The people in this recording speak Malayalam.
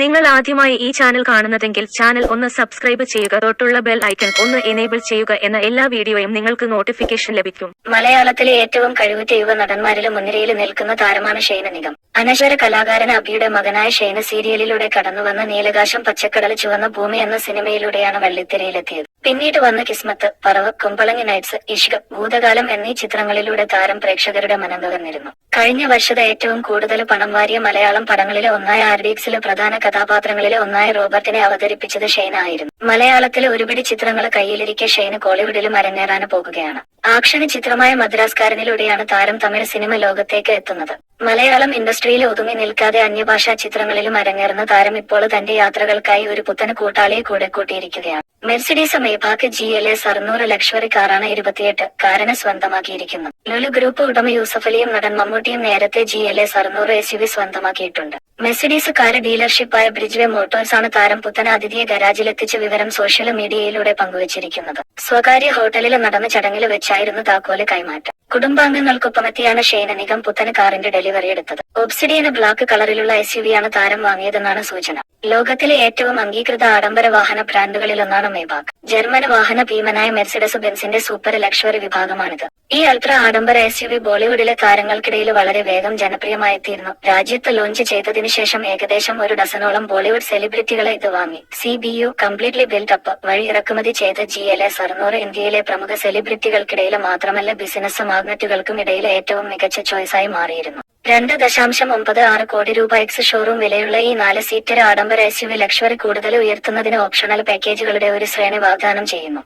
നിങ്ങൾ ആദ്യമായി ഈ ചാനൽ കാണുന്നതെങ്കിൽ ചാനൽ ഒന്ന് സബ്സ്ക്രൈബ് ചെയ്യുക. തൊട്ടുള്ള ബെൽ ഐക്കൺ ഒന്ന് എനേബിൾ ചെയ്യുക എന്ന എല്ലാ വീഡിയോയും നിങ്ങൾക്ക് നോട്ടിഫിക്കേഷൻ ലഭിക്കും. മലയാളത്തിലെ ഏറ്റവും കഴിവുറ്റ യുവ നടന്മാരിലും മുൻനിരയിൽ നിൽക്കുന്ന താരമാണ് ഷൈന നിഗം അനശ്വര കലാകാരൻ അബിയുടെ മകനായ ഷൈന സീരിയലിലൂടെ കടന്നുവന്ന നീലകാശം പച്ചക്കടൽ ചുവന്ന ഭൂമി എന്ന സിനിമയിലൂടെയാണ് വെള്ളിത്തിരയിലെത്തിയത്. പിന്നീട് വന്ന കിസ്മത്ത് പറവ് കുമ്പളങ്ങി നൈറ്റ്സ് ഇഷ്ക ഭൂതകാലം എന്നീ ചിത്രങ്ങളിലൂടെ താരം പ്രേക്ഷകരുടെ മനം കവർന്നിരുന്നു കഴിഞ്ഞ വർഷത്തെ ഏറ്റവും കൂടുതൽ പണം വാരിയ മലയാളം പടങ്ങളിലെ ഒന്നായ ആർഡിക്സിലെ പ്രധാന കഥാപാത്രങ്ങളിലെ ഒന്നായ റോബർട്ടിനെ അവതരിപ്പിച്ചത് ഷെയ്ന ആയിരുന്നു മലയാളത്തിലെ ഒരുപിടി ചിത്രങ്ങൾ കയ്യിലിരിക്കെ ഷെയ്ന് കോളിവുഡിലും അരങ്ങേറാൻ പോകുകയാണ്. ആക്ഷന് ചിത്രമായ മദ്രാസ്കാരനിലൂടെയാണ് താരം തമിഴ് സിനിമ ലോകത്തേക്ക് എത്തുന്നത്. മലയാളം ഇൻഡസ്ട്രിയിൽ ഒതുങ്ങി നിൽക്കാതെ അന്യഭാഷാ ചിത്രങ്ങളിലും അരങ്ങേറുന്ന താരം ഇപ്പോൾ തന്റെ യാത്രകൾക്കായി ഒരു പുത്തന കൂട്ടാളിയെ കൂടെ കൂട്ടിയിരിക്കുകയാണ്. മെർസിഡീസ് മേഭാക്ക് ജി എൽ എസ് അറുന്നൂറ് ലക്ഷറി കാറാണ് ഇരുപത്തിയെട്ട് കാരന് സ്വന്തമാക്കിയിരിക്കുന്നത്. ലുലു ഗ്രൂപ്പ് ഉടമ യൂസഫലിയും നടൻ മമ്മൂട്ടിയും നേരത്തെ ജി എൽ എസ് അറുന്നൂറ് എസ് യു വി സ്വന്തമാക്കിയിട്ടുണ്ട്. മെർസിഡീസ് കാര് ഡീലർഷിപ്പായ മോട്ടോഴ്സ് ആണ് താരം പുത്തൻ അതിഥിയെ ഗരാജിലെത്തിച്ച വിവരം സോഷ്യൽ മീഡിയയിലൂടെ പങ്കുവച്ചിരിക്കുന്നത്. സ്വകാര്യ ഹോട്ടലിൽ നടന്ന ചടങ്ങിൽ വെച്ചായിരുന്നു താക്കോൽ കൈമാറ്റം. കുടുംബാംഗങ്ങൾക്കൊപ്പമെത്തിയാണ് ഷെയ്ന നിഗം പുത്തൻ കാറിന്റെ ഡെലിവറി എടുത്തത്. ഒബ്സിഡിയന് ബ്ലാക്ക് കളറിലുള്ള എസ് യു വിയാണ് താരം വാങ്ങിയതെന്നാണ് സൂചന. ലോകത്തിലെ ഏറ്റവും അംഗീകൃത ആഡംബര വാഹന ബ്രാൻഡുകളിൽ ഒന്നാണ് മേബാക്ക് ജർമ്മൻ വാഹന ഭീമനായ മെർസിഡസ് ബെൻസിന്റെ സൂപ്പർ ലക്ഷറി വിഭാഗമാണിത്. ഈ അൾട്ര ആഡംബര എസ് യു വി ബോളിവുഡിലെ താരങ്ങൾക്കിടയിൽ വളരെ വേഗം ജനപ്രിയമായിത്തീർന്നു. രാജ്യത്ത് ലോഞ്ച് ചെയ്തതിനു ശേഷം ഏകദേശം ഒരു ഡസനോളം ബോളിവുഡ് സെലിബ്രിറ്റികളെ ഇത് വാങ്ങി. C B U completely build up വഴി ഇറക്കുമതി ചെയ്ത ജി എൽ എസ് അറുന്നൂറ് ഇന്ത്യയിലെ പ്രമുഖ സെലിബ്രിറ്റികൾക്കിടയിൽ മാത്രമല്ല ബിസിനസ് മാഗ്നറ്റുകൾക്കും ഇടയിൽ ഏറ്റവും മികച്ച ചോയ്സായി മാറിയിരുന്നു. രണ്ട് ദശാംശം ഒമ്പത് ആറ് കോടി രൂപ എക്സ് ഷോറൂം വിലയുള്ള ഈ നാല് സീറ്റർ ആഡംബര എസ് യു ലക്ഷറി കൂടുതൽ ഉയർത്തുന്നതിന് ഓപ്ഷണൽ പാക്കേജുകളുടെ ഒരു ശ്രേണി വാഗ്ദാനം ചെയ്യുന്നു.